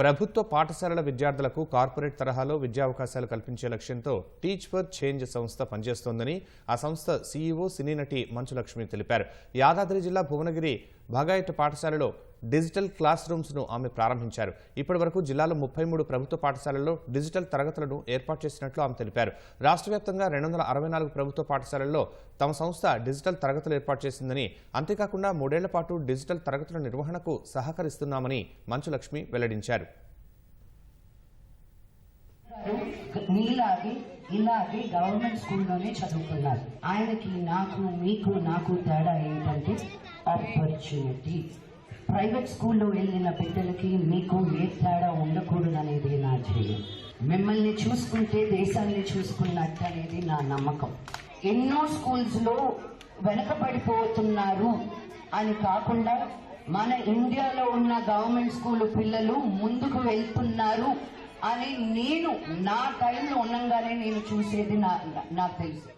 ప్రభుత్వ పాఠశాలల విద్యార్థులకు కార్పొరేట్ తరహాలో విద్యావకాశాలు కల్పించే లక్ష్యంతో టీచ్ ఫర్ చేంజ్ సంస్థ పనిచేస్తోందని ఆ సంస్థ సీఈఓ సినీ నటి మంచులక్ష్మి తెలిపారు. యాదాద్రి జిల్లా భువనగిరి భాగాయత పాఠశాలలో డిజిటల్ క్లాస్ రూమ్స్ను ఆమె ప్రారంభించారు. ఇప్పటి వరకు జిల్లాలో ముప్పై మూడు ప్రభుత్వ పాఠశాలల్లో డిజిటల్ తరగతులను ఏర్పాటు చేసినట్లు ఆమె తెలిపారు. రాష్ట్ర వ్యాప్తంగా రెండు వందల అరవై నాలుగు ప్రభుత్వ పాఠశాలల్లో తమ సంస్థ డిజిటల్ తరగతులు ఏర్పాటు చేసిందని అంతేకాకుండా మూడేళ్ళ పాటు డిజిటల్ తరగతుల నిర్వహణకు సహకరిస్తున్నామని మంచు లక్ష్మి వెల్లడించారు. మీలాగే ఇలాగే గవర్నమెంట్ స్కూల్లోనే చదువుకున్నారు ఆయనకి నాకు మీకు నాకు తేడా ఏంటంటే ఆపర్చునిటీ ప్రైవేట్ స్కూల్లో వెళ్ళిన బిడ్డలకి మీకు ఏ తేడా ఉండకూడదనేది నా ధ్యేయం. మిమ్మల్ని చూసుకుంటే దేశాన్ని చూసుకున్నట్టు అనేది నా నమ్మకం. ఎన్నో స్కూల్స్లో వెనకబడిపోతున్నారు అని కాకుండా మన ఇండియాలో ఉన్న గవర్నమెంట్ స్కూల్ పిల్లలు ముందుకు వెళ్తున్నారు అని నేను నా టైంలో ఉండంగానే నేను చూసేది నా నాకు తెలుసు.